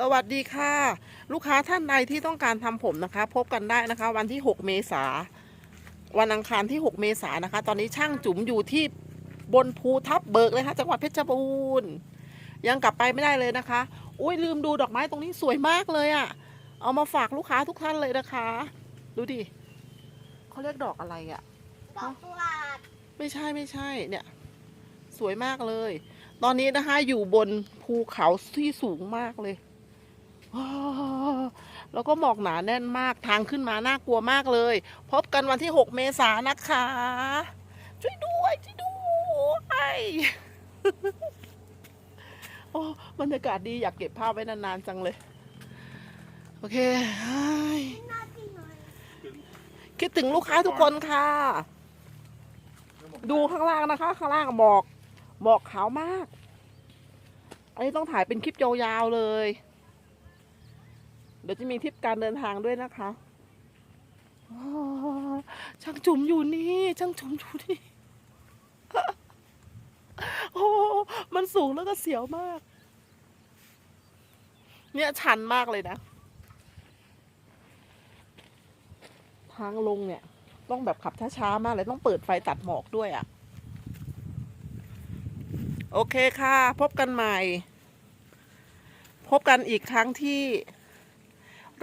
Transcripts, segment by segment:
สวัสดีค่ะ ลูกค้าท่านใดที่ต้องการทำผมนะคะ พบกันได้นะคะ วันที่ 6 เมษาวันอังคารที่ 6 เมษายนนะคะ ตอนนี้ช่างจุ๋มอยู่ที่บนภูทับเบิกเลยค่ะจังหวัดเพชรบูรณ์ยังกลับไปไม่ได้เลยนะคะ อุ้ยลืมดูดอกไม้ตรงนี้สวยมากเลยอะ่ะ เอามาฝากลูกค้าทุกท่านเลยนะคะ ดูดิเขาเรียกดอกอะไรอะ่ะดอกกุหลาบไม่ใช่ไม่ใช่เนี่ย สวยมากเลย ตอนนี้นะคะอยู่บนภูเขาที่สูงมากเลยว้าว แล้วก็หมอกหนาแน่นมากทางขึ้นมาน่ากลัวมากเลย พบกันวันที่ 6 เมษายนนะคะ ช่วยด้วยช่วยด้วยโอ้บรรยากาศดีอยากเก็บภาพไว้นานๆจังเลย โอเคคิดถึงลูกค้าทุกคนค่ะ ดูข้างล่างนะคะ ข้างล่างหมอกหมอกขาวมาก อันนี้ต้องถ่ายเป็นคลิปยาวๆเลย เดี๋ยวจะมีทริปการเดินทางด้วยนะคะช่างจุ๋มอยู่นี่ช่างจุ๋มอยู่นี่โอ้มันสูงแล้วก็เสียวมาก เนี่ยชันมากเลยนะ ทางลงเนี่ย ต้องแบบขับช้าๆมากเลย ต้องเปิดไฟตัดหมอกด้วยอะ่ะ โอเคค่ะ พบกันใหม่ พบกันอีกครั้งที่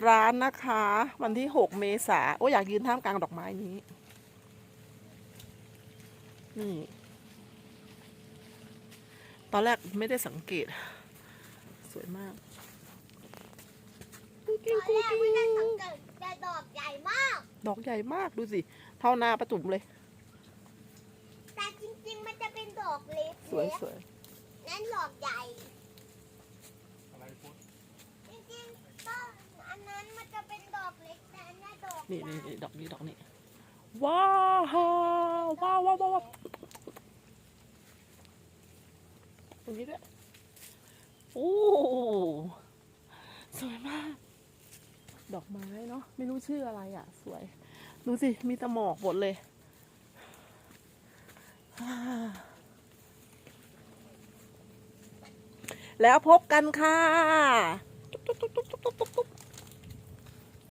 ร้านนะคะ วันที่ 6 เมษาโอ้ยอยากยืนท่ามกลางดอกไม้นี้ นี่ ตอนแรกไม่ได้สังเกต สวยมากตอนแรกไม่ได้สังเกตแต่ดอกใหญ่มาก ดอกใหญ่มากดูสิ เท่าหน้าประจุมเลย แต่จริงๆ มันจะเป็นดอกเล็กสวยสวยนั่นดอกใหญ่ อะไรพุทธ จริงๆต้นอันนั้นมันจะเป็นดอกเล็กแต่อั นนี้ดอกนี่ใหญ่นี่นี่ดอกนี้ดอกนี้ว้าวว้าวว้าวว้าวตรงนี้ด้วยโอ้สวยมาก ดอกไม้เนาะไม่รู้ชื่ออะไรอะ สวย ดูสิ มีแตะหมอกหมดเลยอ่าแล้วพบกันค่ะ